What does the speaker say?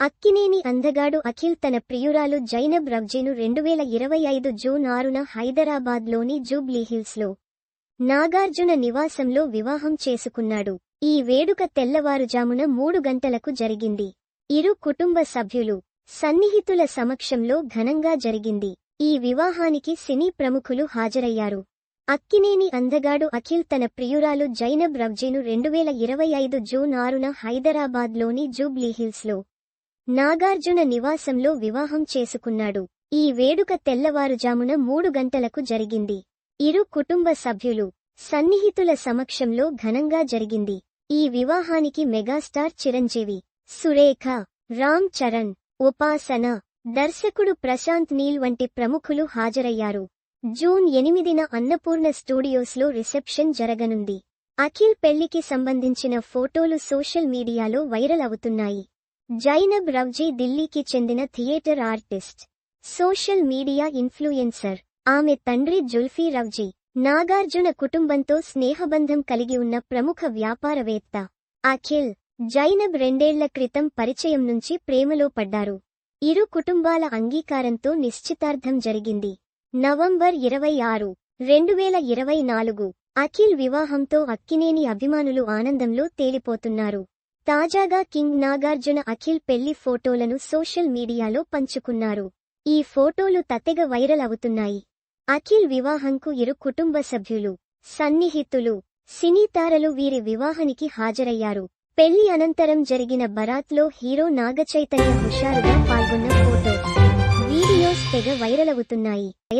అక్కినేని అందగాడు అఖిల్ తన ప్రియురాలు జైనబ్ రవ్జీను రెండువేల ఇరవై ఐదు జూన్ ఆరున హైదరాబాద్లోని జూబ్లీహిల్స్లో నాగార్జున నివాసంలో వివాహం చేసుకున్నాడు. ఈ వేడుక తెల్లవారుజామున మూడు గంటలకు జరిగింది. ఇరు కుటుంబ సభ్యులు సన్నిహితుల సమక్షంలో ఘనంగా జరిగింది. ఈ వివాహానికి సినీ ప్రముఖులు హాజరయ్యారు. అక్కినేని అందగాడు అఖిల్ తన ప్రియురాలు జైనబ్ రవ్జీను రెండువేల ఇరవై ఐదు జూన్ ఆరున హైదరాబాద్లోని జూబ్లీహిల్స్లో నాగార్జున నివాసంలో వివాహం చేసుకున్నాడు. ఈ వేడుక తెల్లవారుజామున మూడు గంటలకు జరిగింది. ఇరు కుటుంబ సభ్యులు సన్నిహితుల సమక్షంలో ఘనంగా జరిగింది. ఈ వివాహానికి మెగాస్టార్ చిరంజీవి సురేఖ రామ్ చరణ్ ఉపాసన దర్శకుడు ప్రశాంత్ నీల్ వంటి ప్రముఖులు హాజరయ్యారు. జూన్ ఎనిమిదిన అన్నపూర్ణ స్టూడియోస్లో రిసెప్షన్ జరగనుంది. అఖిల్ పెళ్ళికి సంబంధించిన ఫోటోలు సోషల్ మీడియాలో వైరల్ అవుతున్నాయి. జైనబ్ రవ్జీ ఢిల్లీకి చెందిన theatre artist social media influencer ఆమె తండ్రి జుల్ఫీ రవ్జీ నాగార్జున కుటుంబంతో స్నేహబంధం కలిగి ఉన్న ప్రముఖ వ్యాపారవేత్త అఖిల్ జైనబ్ రెండేళ్ళ క్రితం పరిచయం నుంచి ప్రేమలో పడ్డారు. ఇరు కుటుంబాల అంగీకారంతో నిశ్చితార్థం జరిగింది. నవంబర్ ఇరవై ఆరు రెండువేల ఇరవై నాలుగు అఖిల్ వివాహంతో అక్కినేని అభిమానులు ఆనందంలో తేలిపోతున్నారు. తాజాగా కింగ్ నాగార్జున అఖిల్ పెళ్ళి ఫోటోలను సోషల్ మీడియాలో పంచుకున్నారు. ఈ ఫోటోలు తతెగ వైరల్ అవుతున్నాయి. అఖిల్ వివాహంకు ఇరు కుటుంబ సభ్యులు సన్నిహితులు సినీతారలు వీరి వివాహానికి హాజరయ్యారు. పెళ్ళి అనంతరం జరిగిన బరాత్లో హీరో నాగచైతన్య హుషారుగా పాల్గొన్న ఫోటో. వీడియోస్ తెగ వైరల్ అవుతున్నాయి.